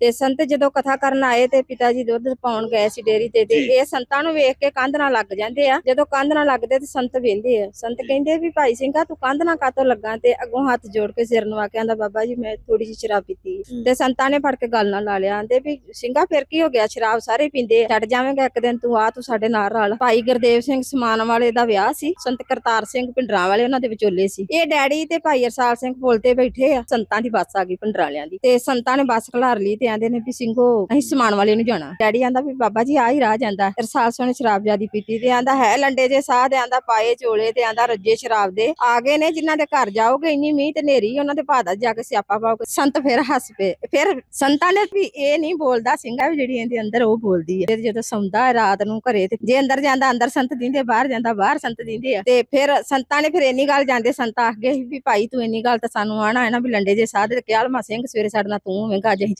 ਤੇ ਸੰਤ ਜਦੋਂ ਕਥਾ ਕਰਨ ਆਏ ਤੇ ਪਿਤਾ ਜੀ ਦੁੱਧ ਪਾਉਣ ਗਏ ਸੀ ਡੇਰੀ ਤੇ ਤੇ ਇਹ ਸੰਤਾਂ ਨੂੰ ਵੇਖ ਕੇ ਕੰਧ ਨਾਲ ਲੱਗ ਜਾਂਦੇ ਆ। ਜਦੋਂ ਕੰਧ ਨਾਲ ਲੱਗਦੇ ਤੇ ਸੰਤ ਵੇਂਦੇ ਆ। ਸੰਤ ਕਹਿੰਦੇ ਵੀ ਭਾਈ ਸਿੰਘਾ ਤੂੰ ਕੰਧ ਨਾਲ ਕਾਤੋਂ ਲੱਗਾ? ਤੇ ਅੱਗੋਂ ਹੱਥ ਜੋੜ ਕੇ ਸਿਰ ਨਵਾ ਕੇ ਆਂਦਾ ਬਾਬਾ ਜੀ ਮੈਂ ਥੋੜੀ ਜਿਹੀ ਸ਼ਰਾਬ ਪੀਤੀ ਤੇ ਸੰਤਾਂ ਨੇ ਫੜ ਕੇ ਗੱਲ ਨਾਲ ਲਾ ਲਿਆ। ਆਂਦੇ ਵੀ ਸਿੰਘਾ ਫਿਰ ਕੀ ਹੋ ਗਿਆ? ਸ਼ਰਾਬ ਸਾਰੇ ਪੀਂਦੇ ਛੱਡ ਜਾਵੇਂਗਾ ਇੱਕ ਦਿਨ ਤੂੰ ਆ ਤੂੰ ਸਾਡੇ ਨਾਲ ਰਲ। ਭਾਈ ਗੁਰਦੇਵ ਸਿੰਘ ਸਮਾਨ ਵਾਲੇ ਦਾ ਵਿਆਹ ਸੀ। ਸੰਤ ਕਰਤਾਰ ਸਿੰਘ ਪਿੰਡਰਾਂ ਵਾਲੇ ਉਹਨਾਂ ਦੇ ਵਿਚੋਲੇ ਸੀ। ਇਹ ਡੈਡੀ ਤੇ ਭਾਈ ਅਰਸਾਲ ਸਿੰਘ ਪੁਲ ਤੇ ਬੈਠੇ ਆ ਸੰਤਾਂ ਦੀ ਬੱਸ ਆ ਗਈ ਪਿੰਡਰਾਂ ਵਾਲਿਆਂ ਦੀ। ਤੇ ਸੰਤਾਂ ਨੇ ਬੱਸ ਖਲਾਰ ਲਈ ਤੇ ਆਂਦੇ ਨੇ ਵੀ ਸਿੰਘੋ, ਅਸੀਂ ਸਮਾਨ ਵਾਲੇ ਨੂੰ ਜਾਣਾ। ਡੈਡੀ ਆਂਦਾ ਵੀ ਬਾਬਾ ਜੀ ਆ ਹੀ ਰਾਹ ਜਾਂਦਾ। ਅਰਸਾਲ ਸਿੰਘ ਸ਼ਰਾਬ ਜਿਆਦੀ ਪੀਤੀ ਤੇ ਆਂਦਾ, ਹੈ ਲੰਡੇ ਜੇ ਸਾਹ? ਤੇ ਆਂਦਾ, ਪਾਏ ਚੋਲੇ ਤੇ ਆਂਦਾ, ਰੱਜੇ ਸ਼ਰਾਬ ਦੇ। ਆ ਗਏ ਨੇ ਜਿਨ੍ਹਾਂ ਦੇ ਘਰ ਜਾਓਗੇ, ਇੰਨੀ ਮੀਂਹ ਤੇ ਨੇਰੀ ਉਹਨਾਂ ਦੇ ਭਾਦਾ ਜਾ ਕੇ ਸਿਆਪਾ ਪਾਓਗੇ। ਸੰਤ ਫਿਰ ਹੱਸ ਪਏ। ਫਿਰ ਸੰਤਾਂ ਨੇ ਵੀ ਇਹ ਨਹੀਂ ਬੋਲਦਾ, ਸਿੰਘਾ ਵੀ ਜਿਹੜੀ ਇਹਦੇ ਅੰਦਰ ਉਹ ਬੋਲਦੀ ਹੈ। ਜਦੋਂ ਸੌਂਦਾ ਰਾਤ ਨੂੰ ਘਰੇ ਤੇ ਜੇ ਅੰਦਰ ਜਾਂਦਾ, ਅੰਦਰ ਸੰਤ ਦਿੰਦੇ, ਬਾਹਰ ਜਾਂਦਾ, ਬਾਹਰ ਸੰਤ ਦਿੰਦੇ ਆ। ਤੇ ਫਿਰ ਸੰਤਾਂ ਨੇ ਫਿਰ ਇੰਨੀ ਗੱਲ ਜਾਂਦੇ ਸੰਤ ਆਖ ਗਏ ਸੀ ਵੀ ਭਾਈ ਤੂੰ ਇੰਨੀ ਗੱਲ ਤਾਂ ਸਾਨੂੰ ਆਣਾ ਹੈ ਨਾ, ਵੀ ਲੰਡੇ ਜੇ ਸਾਧ ਤੇ ਕਿਆਲਮਾ ਸਿੰਘ ਸਵੇਰੇ ਸਾਡੇ ਨਾਲ ਤੂੰ ਹੋਵੇਂਗਾ, ਅੱਜ ਅਸੀਂ